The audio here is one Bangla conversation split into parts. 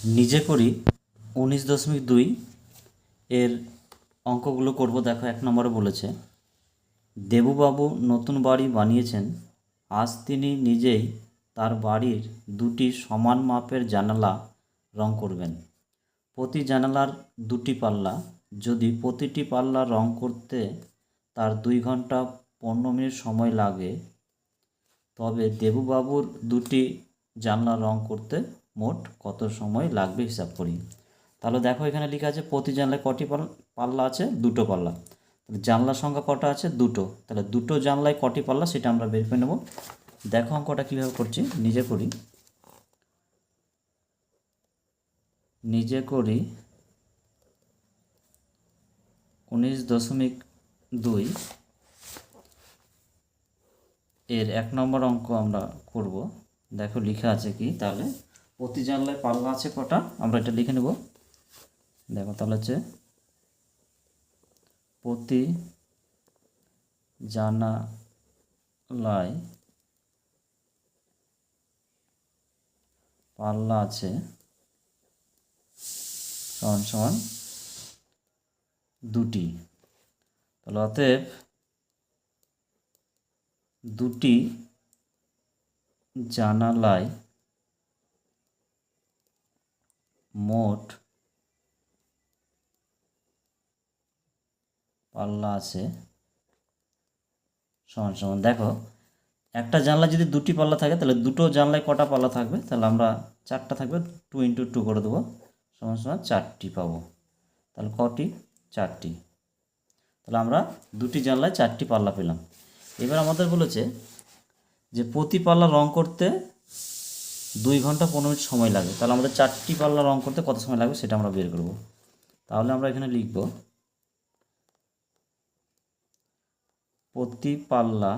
নিজে করি উনিশ দশমিক দুই এর অঙ্কগুলো করব, দেখো এক নম্বরে বলেছে, দেবুবাবু নতুন বাড়ি বানিয়েছেন, আজ তিনি নিজেই তার বাড়ির দুটি সমান মাপের জানালা রং করবেন। প্রতি জানালার দুটি পাল্লা, যদি প্রতিটি পাল্লা রং করতে তার দুই ঘণ্টা পনেরো মিনিট সময় লাগে, তবে দেবুবাবুর দুটি জানলা রং করতে মোট কত সময় লাগবে হিসাব করি? তাহলে দেখো এখানে লেখা আছে, প্রতি জানলায় কটি পাল- পাল্লা আছে? দুটো পাল্লা। তাহলে জানলার সংখ্যা কটা আছে? দুটো। তাহলে দুটো জানলায় কটি পাল্লা সেটা আমরা বের করে নেব। দেখো অঙ্কটা কীভাবে করছি, নিজে করি। নিজে করি উনিশ দশমিক দুই এর এক নম্বর অঙ্ক আমরা করব। দেখো লেখা আছে কি? তাহলে প্রতি জানলায় পাল্লা আছে কটা? আমরা এটা লিখে নেব। দেখো, তাহলে হচ্ছে প্রতি জানালায় পাল্লা আছে সমান সমান দুটি। তাহলে অতএব দুটি জানালায় মোট পাল্লা আছে সমান সমান। দেখো, একটা জানলা যদি দুটি পাল্লা থাকে, তাহলে দুটো জানলায় কটা পাল্লা থাকবে? তাহলে আমরা চারটা থাকবে টু ইন্টু টু করে দেবো, সমান সমান চারটি পাবো। তাহলে কটি? চারটি। তাহলে আমরা দুটি জানলায় চারটি পাল্লা পেলাম। এবার আমাদের বলেছে যে প্রতি পাল্লা রং করতে দুই ঘণ্টা পনেরো মিনিট সময় লাগে। তাহলে আমাদের চারটি পাল্লা রং করতে কত সময় লাগবে সেটা আমরা বের করব। তাহলে আমরা এখানে লিখব, প্রতি পাল্লা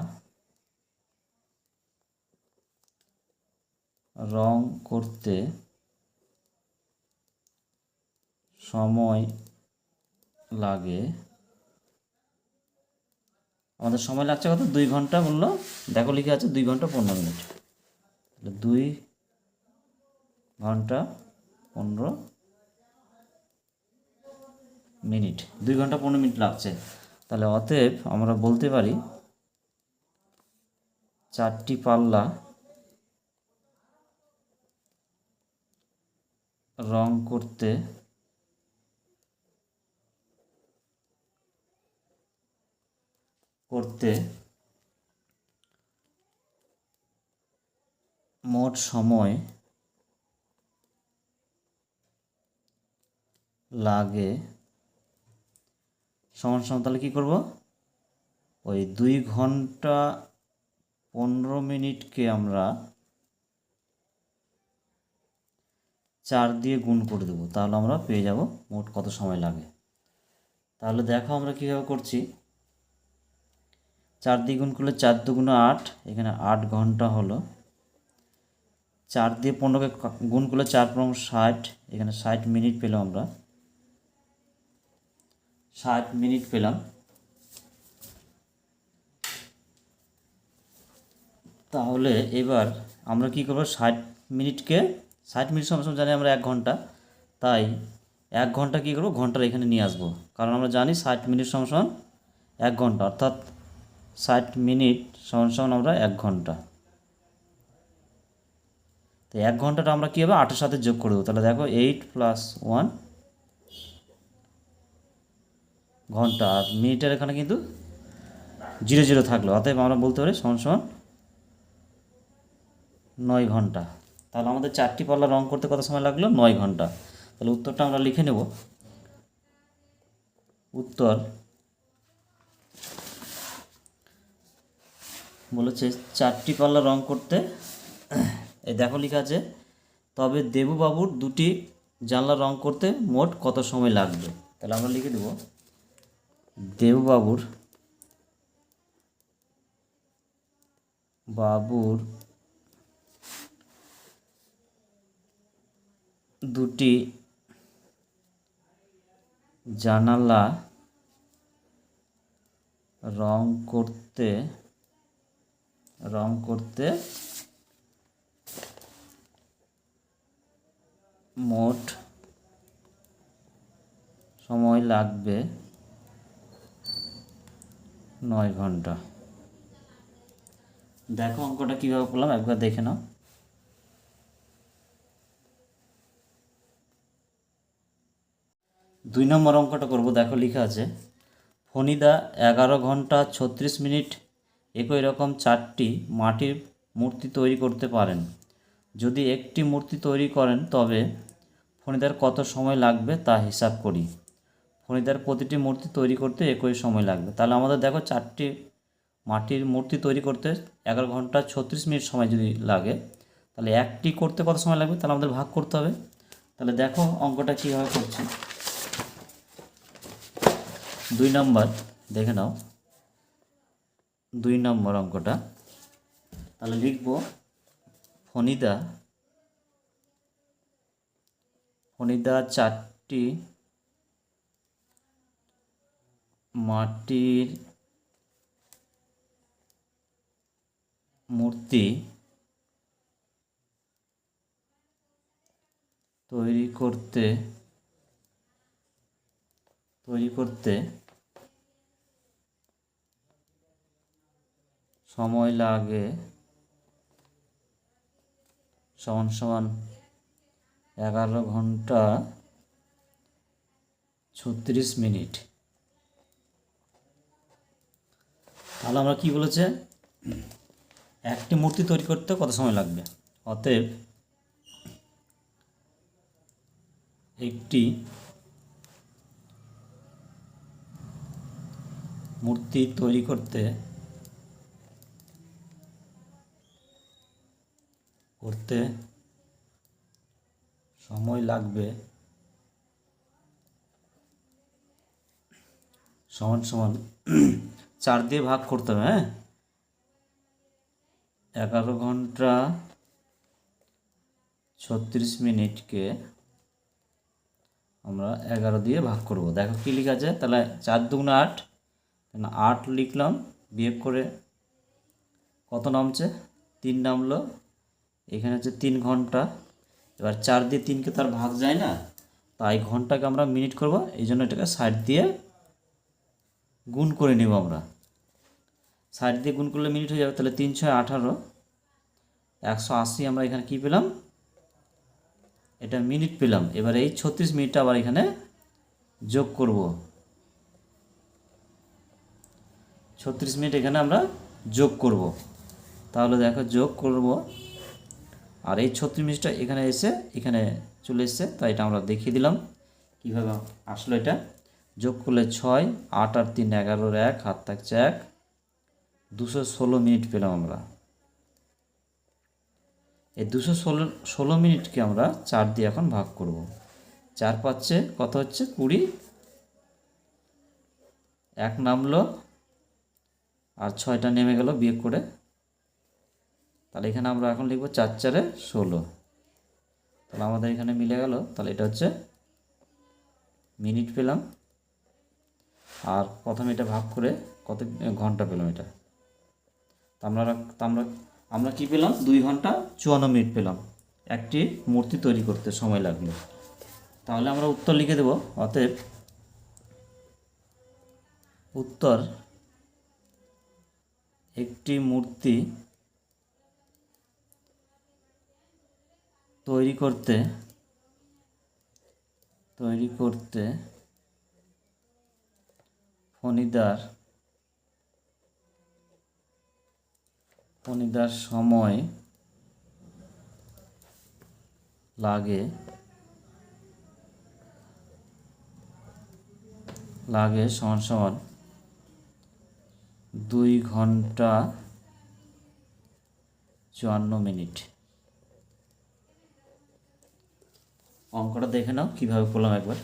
রং করতে সময় লাগে। আমাদের সময় লাগছে কত? দুই ঘণ্টা বলল। দেখো লিখে আছে দুই ঘণ্টা পনেরো মিনিট। দুই ঘণ্টা পনেরো মিনিট, দুই ঘণ্টা পনেরো মিনিট লাগছে। তাহলে অতএব আমরা বলতে পারি চারটি পাল্লা রং করতে করতে মোট সময় লাগে, সমান সমান তাহলে কী করব? ওই দুই ঘণ্টা পনেরো মিনিটকে আমরা চার দিয়ে গুণ করে দেবো, তাহলে আমরা পেয়ে যাব মোট কত সময় লাগে। তাহলে দেখো আমরা কীভাবে করছি। চার দিয়ে গুণ করলে চার দুগুণে আট, এখানে আট ঘণ্টা হলো। চার দিয়ে পনেরোকে গুণ করলে চার পনেরো ষাট, এখানে ষাট মিনিট পেলাম আমরা। ষাট মিনিট পেলাম। তাহলে এবার আমরা কি করব? ষাট মিনিটকে, ষাট মিনিট সময় জানি আমরা এক ঘণ্টা। তাই এক ঘণ্টা কী করব? ঘণ্টার এখানে নিয়ে আসব। কারণ আমরা জানি ষাট মিনিট সমান এক ঘণ্টা। অর্থাৎ ষাট মিনিট সমান সমান আমরা এক ঘণ্টা। তো এক ঘন্টাটা আমরা কী হবে? আটের সাথে যোগ করে দেবো। তাহলে দেখো, এইট প্লাস ওয়ান ঘণ্টা, আর মিনিটের এখানে কিন্তু জিরো জিরো থাকল। অতএব আমরা বলতে পারি সমান নয় ঘণ্টা। তাহলে আমাদের চারটি পাল্লা রং করতে কত সময় লাগল? নয় ঘণ্টা। তাহলে উত্তরটা আমরা লিখে নেব। উত্তর বলেছে, চারটি পাল্লা রং করতে, এই দেখো লেখা আছে, তবে দেবুবাবুর দুটি জানলা রং করতে মোট কত সময় লাগবে? তাহলে আমরা লিখে দেব। দেবুবাবুর বাবুর দুটি জানালা রং করতে রং করতে মোট সময় লাগবে নয় ঘণ্টা। দেখো অঙ্কটা কীভাবে করলাম, একবার দেখে নাও। দুই নম্বর অঙ্কটা করব, দেখো লেখা আছে, ফণিদা এগারো ঘণ্টা ছত্রিশ মিনিট, একই রকম চারটি মাটির মূর্তি তৈরি করতে পারেন। যদি একটি মূর্তি তৈরি করেন, তবে ফণিদার কত সময় লাগবে তা হিসাব করি। ফণিদার প্রতিটি মূর্তি তৈরি করতে একই সময় লাগবে। তাহলে আমাদের দেখো চারটি মাটির মূর্তি তৈরি করতে এগারো ঘণ্টা ছত্রিশ মিনিট সময় যদি লাগে, তাহলে একটি করতে কত সময় লাগবে? তাহলে আমাদের ভাগ করতে হবে। তাহলে দেখো অঙ্কটা কীভাবে করছি। দুই নম্বর, দেখে নাও। দুই নম্বর অঙ্কটা। তাহলে লিখব ফণিদা ফণিদা চারটি মাটির মূর্তি তৈরি করতে তৈরি করতে সময় লাগে। সমান সমান এগারো ঘণ্টা ছত্রিশ মিনিট। তাহলে আমরা কি বলেছে? একটি মূর্তি তৈরি করতে কত সময় লাগবে? অতএব একটি মূর্তি তৈরি করতে করতে সময় লাগবে সমান সমান চার দিয়ে ভাগ করতে হবে হ্যাঁ? এগারো ঘণ্টা ছত্রিশ মিনিটকে আমরা এগারো দিয়ে ভাগ করব। দেখো কী লেখা আছে? তাহলে চার দুগুণ আট আট লিখলাম, বিয়োগ করে কত নামছে? তিন নামলো, এখানে হচ্ছে তিন ঘণ্টা। এবার চার দিয়ে তিনকে তার ভাগ যায় না, তাই ঘন্টাকে আমরা মিনিট করব, এই জন্য এটাকে ষাট দিয়ে গুণ করে নেব আমরা। ষাট দিয়ে গুণ করলে মিনিট হয়ে যাবে, তাহলে তিন ছয় আঠারো। একশো আশি আমরা এখানে কী পেলাম? এটা মিনিট পেলাম। এবার এই ছত্রিশ মিনিটটা আবার এখানে যোগ করব। ছত্রিশ মিনিট এখানে আমরা যোগ করব। তাহলে দেখো যোগ করব। আর এই ছত্রিশ মিনিটটা এখানে এসে এখানে চলে এসছে, তাই এটা আমরা দেখিয়ে দিলাম। কীভাবে আসলো এটা? যোগ করলে ছয়, আট আর তিন এগারোর এক, হাত থাকছে এক। দুশো ষোলো মিনিট পেলাম আমরা। এই দুশো ষোলো ষোলো মিনিটকে আমরা চার দিয়ে এখন ভাগ করব। চার পাচ্ছে কত হচ্ছে? কুড়ি। এক নামলো আর ছয়টা নেমে গেল বিয়োগ করে। তাহলে এখানে আমরা এখন লিখব চার চারে ষোলো। তাহলে আমাদের এখানে মিলে গেল। তাহলে এটা হচ্ছে মিনিট পেলাম। আর প্রথমে এটা ভাগ করে কত ঘণ্টা পেলাম এটা। আমরা আমরা আমরা কী পেলাম? দুই ঘণ্টা চুয়ান্ন মিনিট পেলাম। একটি মূর্তি তৈরি করতে সময় লাগল। তাহলে আমরা উত্তর লিখে দেব। অতএব উত্তর, একটি মূর্তি তৈরি করতে তৈরি করতে ফণিদার ফণিদার সময় লাগে লাগে সমান সমান দুই ঘণ্টা চুয়ান্ন মিনিট। অঙ্কটা দেখে নাও, কীভাবে করলাম একবার।